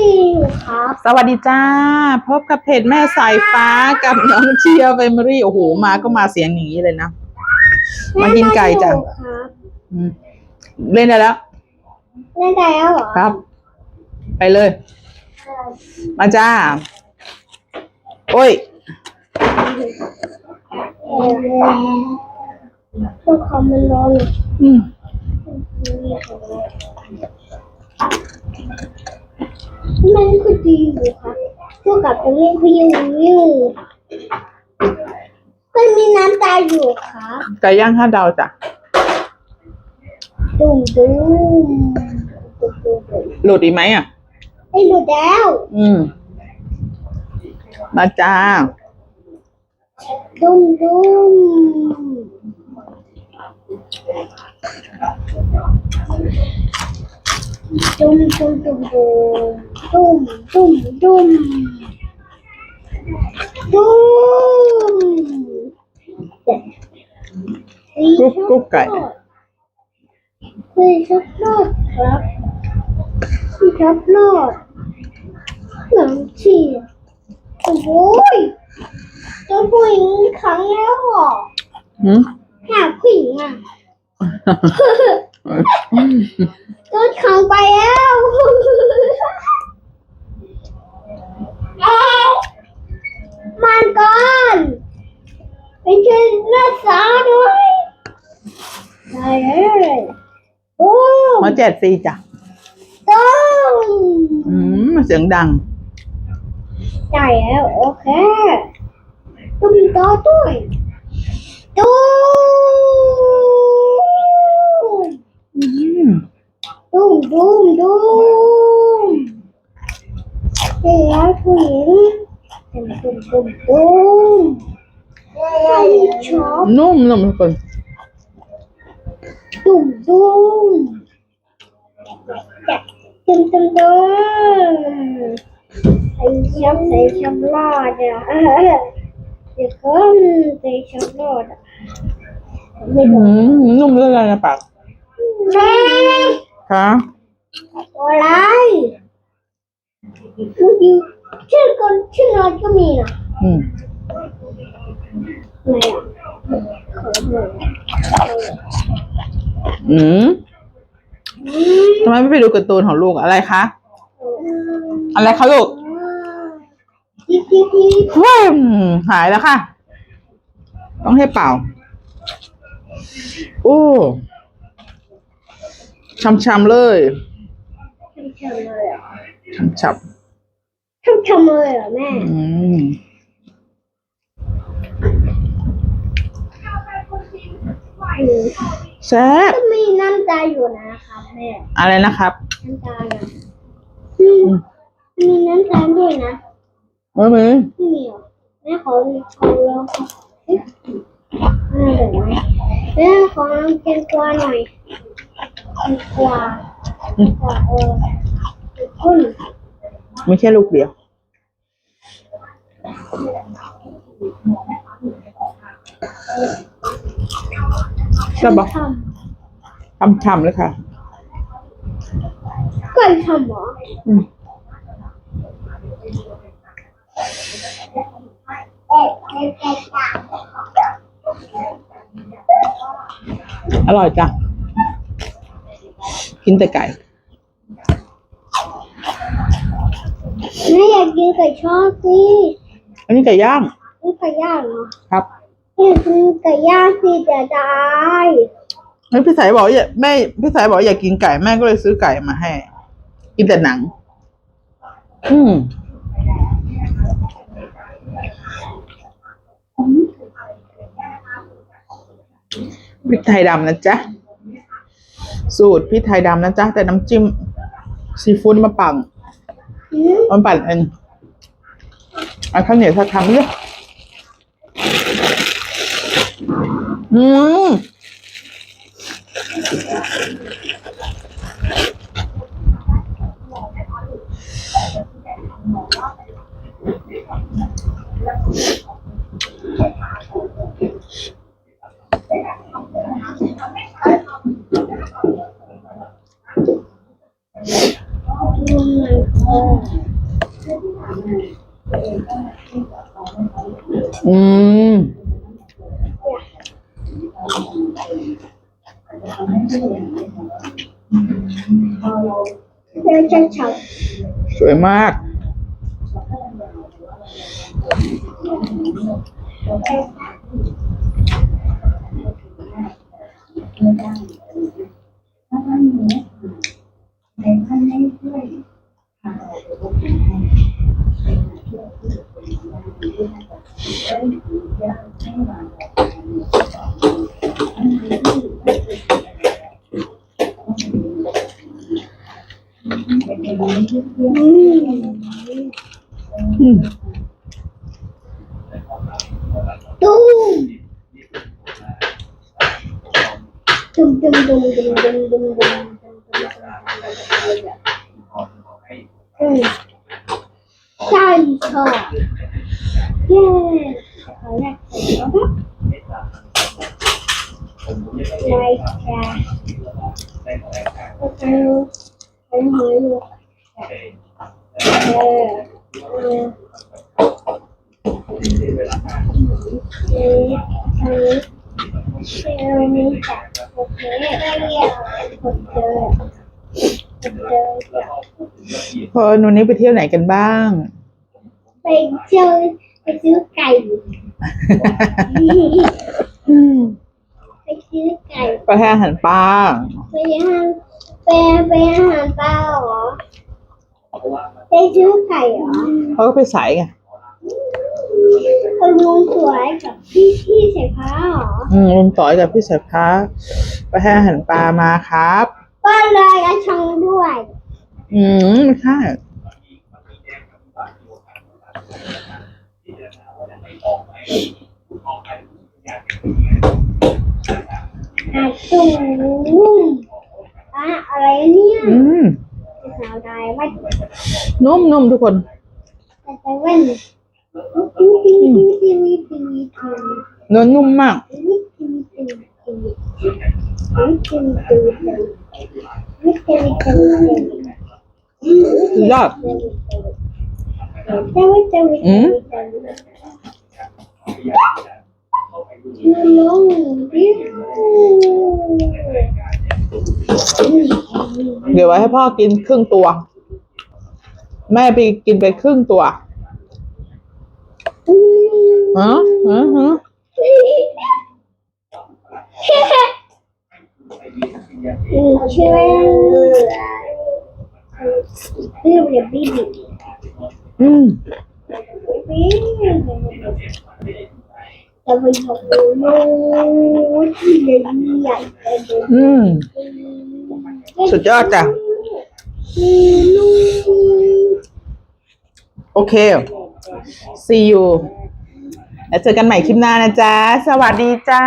ดีอยู่ครับสวัสดีจ้า พบกับเพจแม่สายฟ้ากับน้องเชียร์เฟมอรี่โอ้โหมาก็มาเสียงอย่างนี้เลยนะ มากินไก่จ้ะแม่มาอยู่ครับอืมเล่นได้แล้วเล่นได้แล้วเหรอครับ ไปเลย มาจ้า โอ้ยพวกเขามันร้อนอยู่อืม มันคือดีอยู่ครับพวกกับเป็นเรื่องพิ้ววิวมันมีน้ำตาอยู่ครับไก่ย่างห้าดาวจ้ะดุ้มดุ้มหลุดอีกไหมอะ ไอ้หลุดแล้ว อืม มาจ้าดุ้มดุ้ม ดุ้มดุ้มดุ้มดุ้มดุ้มดุ้มดุ้มดุ้มกุ๊กกุ๊กไก่คือช็อกโกแลตครับคือช็อกโกแลตหนังฉีดโอ้โหยโดนผู้หญิงขังแล้วเหรอหืมหาผู้หญิงอะ โดนขังไปแล้วมันก่อนไปช่วยรักษาด้วยได้เลยโอ้มาแจกฟรีจ้ะต้องอืมเสียงดังได้แล้วโอเคต้องมีต่อด้วยตุ้ม อืม ตุ้มตุ้มตุ้มเดี๋ยวผู้หญิงตุ้มตุ้มตุ้มตุ้มใครชอบนุ่มนุ่มทุกคนตุ้มตุ้มตุ้มตุ้มตุ้มใส่ชอบใส่ชอบรอดอะเดี๋ยวคนใส่ชอบรอดอะไม่อืรู้มนุ่มเลยนะปากแม่ ค่ะอะไรลูกอยู่ชื่อคนชื่อนอนก็มีนะอืมทำไมอะขอหน่อยอืมทำไมไม่ไปดูการ์ตูนของลูกอะไรคะ อะไรคะลูกจิ๊บจิ๊บจิ๊บเฮ้ยหายแล้วค่ะ ต้องให้เป่า โอ้ ช้ำๆเลยช่ำๆเลยเหรอช้ำช่ำๆเลยเหรอแม่ๆอืมแซ่บก็มีน้ำตาอยู่นะครับแม่อะไรนะครับน้ำตาน่ะอืมมีน้ำตาด้วยนะไม่มีไม่มีเหรอแม่ขอขอลองเอ๊ะอ่าเดี๋ยวนะแม่ขอลองเจนกวาหน่อยเจน กวาเจนกวาเออคุณไม่ใช่ลูกเดียวก็บอกทช้ำๆเลยค่ะำไก่ทำเหรออืมเอ๊ะเอ๊ะเอ๊ะจ้ะอร่อยจ้ะ กินแต่ไก่แม่อยากกินไก่ชอบสิอันนี้ไก่ย่างนี่ไก่ย่างเหรอครับอยากกินไก่ย่างสิจะได้เฮ้ยพี่สายบอกอย่าแม่พี่สายบอกอยากกินไก่แม่ก็เลยซื้อไก่มาให้ กินแต่หนัง อืมพริกไทยดำนะจ๊ะ สูตรพริกไทยดำนะจ๊ะ แต่น้ำจิ้มซีฟู้ดมาปั่นมันปั่นเองอันข้าวเหนียวถ้าทำเนี่ยอืม อืม เดินชักชักสวยมาก ๆ มตุ้มตุ้มตุ้มตุ้มตุ้มตุ้ม ตุ้มตุ้มตุ้มใช่ชอบเย้ขอแรกใส่แล้วไม่จ้าโอเคเป็นหอยลูกเออเออเอออันนี้อันนี้จ้ะโอเคโอเคโอเคจ้ะพอหนูนี้ไปเที่ยวไหนกันบ้าง ไปเจอไปซื้อไก่ไปซื้อไก่ไปให้อาหารปลาไปอาหารไปไปอาหารปลาเหรอไปซื้อไก่เหรอเขาก็ไปใส่ไงคนมูสวยกับพี่พี่ใส่ผ้าเหรออืมลุงต่อยกับพี่สายฟ้าไปให้อาหารปลามาครับ ก็เลยอาชงด้วย อืมไม่ใช่ อาตุ้มอะอะไรเนี่ยอืมสาวได้ว่านุ่มนุ่มทุกคน แต่แต่เว้นทีวีทีวีทีวีทีวีทีวีเนื้อนุ่มมาก ทีวีทีวีทีวีทีวีทีวีทีวีทีวีทีวีทีวีสุดยอดทีวีทีวีอืมน้องดิว เดี๋ยวไว้ให้พ่อกินครึ่งตัว แม่ไปกินไปครึ่งตัวฮะฮะฮะช่วยเรื่องเรียบบีบี อืมจะไปบอกรู้ที่เรียนใหญ่อืมสุดยอดจ้ะ โอเค see you แล้วเจอกันใหม่คลิปหน้านะจ๊ะ สวัสดีจ้า